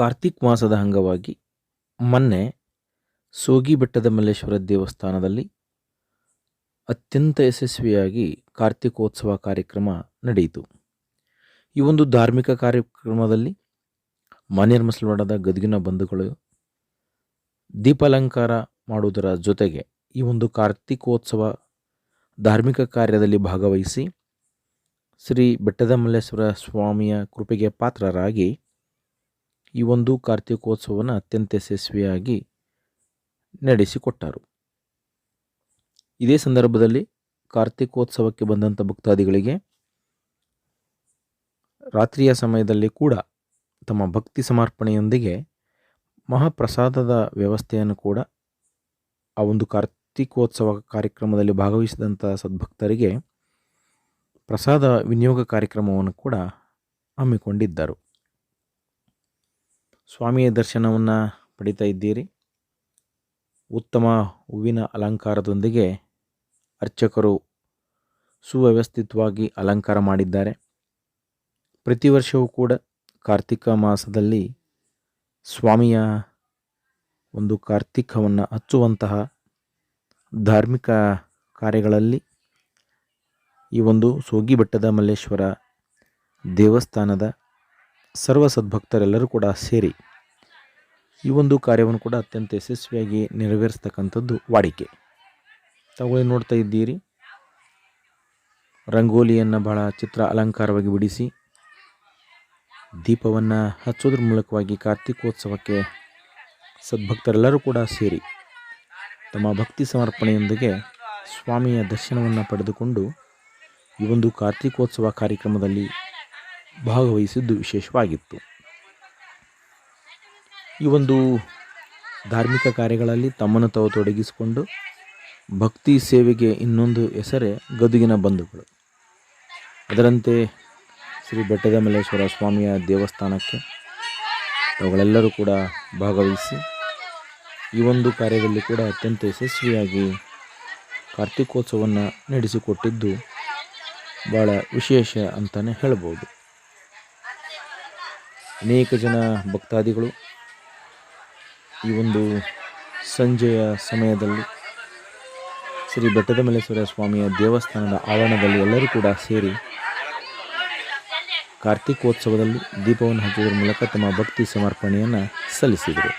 ಕಾರ್ತಿಕ್ ಮಾಸದ ಅಂಗವಾಗಿ ಮೊನ್ನೆ ಸೋಗಿ ಬೆಟ್ಟದ ಮಲ್ಲೇಶ್ವರ ದೇವಸ್ಥಾನದಲ್ಲಿ ಅತ್ಯಂತ ಯಶಸ್ವಿಯಾಗಿ ಕಾರ್ತಿಕೋತ್ಸವ ಕಾರ್ಯಕ್ರಮ ನಡೆಯಿತು. ಈ ಒಂದು ಧಾರ್ಮಿಕ ಕಾರ್ಯಕ್ರಮದಲ್ಲಿ ಮಾನ್ಯರ್ ಮಸಲ್ವಾಡದ ಗದಗಿನ ಬಂಧುಗಳು ದೀಪಾಲಂಕಾರ ಮಾಡುವುದರ ಜೊತೆಗೆ ಈ ಒಂದು ಕಾರ್ತಿಕೋತ್ಸವ ಧಾರ್ಮಿಕ ಕಾರ್ಯದಲ್ಲಿ ಭಾಗವಹಿಸಿ ಶ್ರೀ ಬೆಟ್ಟದ ಮಲ್ಲೇಶ್ವರ ಸ್ವಾಮಿಯ ಕೃಪೆಗೆ ಪಾತ್ರರಾಗಿ ಈ ಒಂದು ಕಾರ್ತಿಕೋತ್ಸವವನ್ನು ಅತ್ಯಂತ ಯಶಸ್ವಿಯಾಗಿ ನಡೆಸಿಕೊಟ್ಟರು. ಇದೇ ಸಂದರ್ಭದಲ್ಲಿ ಕಾರ್ತಿಕೋತ್ಸವಕ್ಕೆ ಬಂದಂಥ ಭಕ್ತಾದಿಗಳಿಗೆ ರಾತ್ರಿಯ ಸಮಯದಲ್ಲಿ ಕೂಡ ತಮ್ಮ ಭಕ್ತಿ ಸಮರ್ಪಣೆಯೊಂದಿಗೆ ಮಹಾಪ್ರಸಾದದ ವ್ಯವಸ್ಥೆಯನ್ನು ಕೂಡ ಆ ಒಂದು ಕಾರ್ತಿಕೋತ್ಸವ ಕಾರ್ಯಕ್ರಮದಲ್ಲಿ ಭಾಗವಹಿಸಿದಂಥ ಸದ್ಭಕ್ತರಿಗೆ ಪ್ರಸಾದ ವಿನಿಯೋಗ ಕಾರ್ಯಕ್ರಮವನ್ನು ಕೂಡ ಹಮ್ಮಿಕೊಂಡಿದ್ದರು. ಸ್ವಾಮಿಯ ದರ್ಶನವನ್ನು ಪಡಿತಾ ಇದ್ದೀರಿ. ಉತ್ತಮ ಹೂವಿನ ಅಲಂಕಾರದೊಂದಿಗೆ ಅರ್ಚಕರು ಸುವ್ಯವಸ್ಥಿತವಾಗಿ ಅಲಂಕಾರ ಮಾಡಿದ್ದಾರೆ. ಪ್ರತಿ ವರ್ಷವೂ ಕೂಡ ಕಾರ್ತಿಕ ಮಾಸದಲ್ಲಿ ಸ್ವಾಮಿಯ ಒಂದು ಕಾರ್ತಿಕವನ್ನು ಹಚ್ಚುವಂತಹ ಧಾರ್ಮಿಕ ಕಾರ್ಯಗಳಲ್ಲಿ ಈ ಒಂದು ಸೋಗಿ ಬೆಟ್ಟದ ಮಲ್ಲೇಶ್ವರ ದೇವಸ್ಥಾನದ ಸರ್ವ ಸದ್ಭಕ್ತರೆಲ್ಲರೂ ಕೂಡ ಸೇರಿ ಈ ಒಂದು ಕಾರ್ಯವನ್ನು ಕೂಡ ಅತ್ಯಂತ ಯಶಸ್ವಿಯಾಗಿ ನೆರವೇರಿಸ್ತಕ್ಕಂಥದ್ದು ವಾಡಿಕೆ. ತಗೊಳ್ಳಿ ನೋಡ್ತಾ ಇದ್ದೀರಿ. ರಂಗೋಲಿಯನ್ನು ಬಹಳ ಚಿತ್ರ ಅಲಂಕಾರವಾಗಿ ಬಿಡಿಸಿ, ದೀಪವನ್ನು ಹಚ್ಚೋದ್ರ ಮೂಲಕವಾಗಿ ಕಾರ್ತಿಕೋತ್ಸವಕ್ಕೆ ಸದ್ಭಕ್ತರೆಲ್ಲರೂ ಕೂಡ ಸೇರಿ ತಮ್ಮ ಭಕ್ತಿ ಸಮರ್ಪಣೆಯೊಂದಿಗೆ ಸ್ವಾಮಿಯ ದರ್ಶನವನ್ನು ಪಡೆದುಕೊಂಡು ಈ ಒಂದು ಕಾರ್ತಿಕೋತ್ಸವ ಕಾರ್ಯಕ್ರಮದಲ್ಲಿ ಭಾಗವಹಿಸಿದ್ದು ವಿಶೇಷವಾಗಿತ್ತು. ಈ ಒಂದು ಧಾರ್ಮಿಕ ಕಾರ್ಯಗಳಲ್ಲಿ ತಮ್ಮನ್ನು ತಾವು ತೊಡಗಿಸಿಕೊಂಡು ಭಕ್ತಿ ಸೇವೆಗೆ ಇನ್ನೊಂದು ಹೆಸರೇ ಗದುಗಿನ ಬಂಧುಗಳು. ಅದರಂತೆ ಶ್ರೀ ಬೆಟ್ಟದ ಮಲ್ಲೇಶ್ವರ ಸ್ವಾಮಿಯ ದೇವಸ್ಥಾನಕ್ಕೆ ಅವುಗಳೆಲ್ಲರೂ ಕೂಡ ಭಾಗವಹಿಸಿ ಈ ಒಂದು ಕಾರ್ಯದಲ್ಲಿ ಕೂಡ ಅತ್ಯಂತ ಯಶಸ್ವಿಯಾಗಿ ಕಾರ್ತಿಕೋತ್ಸವವನ್ನು ನಡೆಸಿಕೊಟ್ಟಿದ್ದು ಭಾಳ ವಿಶೇಷ ಅಂತಲೇ ಹೇಳ್ಬೋದು. ಅನೇಕ ಜನ ಭಕ್ತಾದಿಗಳು ಈ ಒಂದು ಸಂಜೆಯ ಸಮಯದಲ್ಲಿ ಶ್ರೀ ಬೆಟ್ಟದ ಮಲ್ಲೇಶ್ವರ ಸ್ವಾಮಿಯ ದೇವಸ್ಥಾನದ ಆವರಣದಲ್ಲಿ ಎಲ್ಲರೂ ಕೂಡ ಸೇರಿ ಕಾರ್ತಿಕೋತ್ಸವದಲ್ಲಿ ದೀಪವನ್ನು ಹಚ್ಚುವುದರ ಮೂಲಕ ತಮ್ಮ ಭಕ್ತಿ ಸಮರ್ಪಣೆಯನ್ನು ಸಲ್ಲಿಸಿದರು.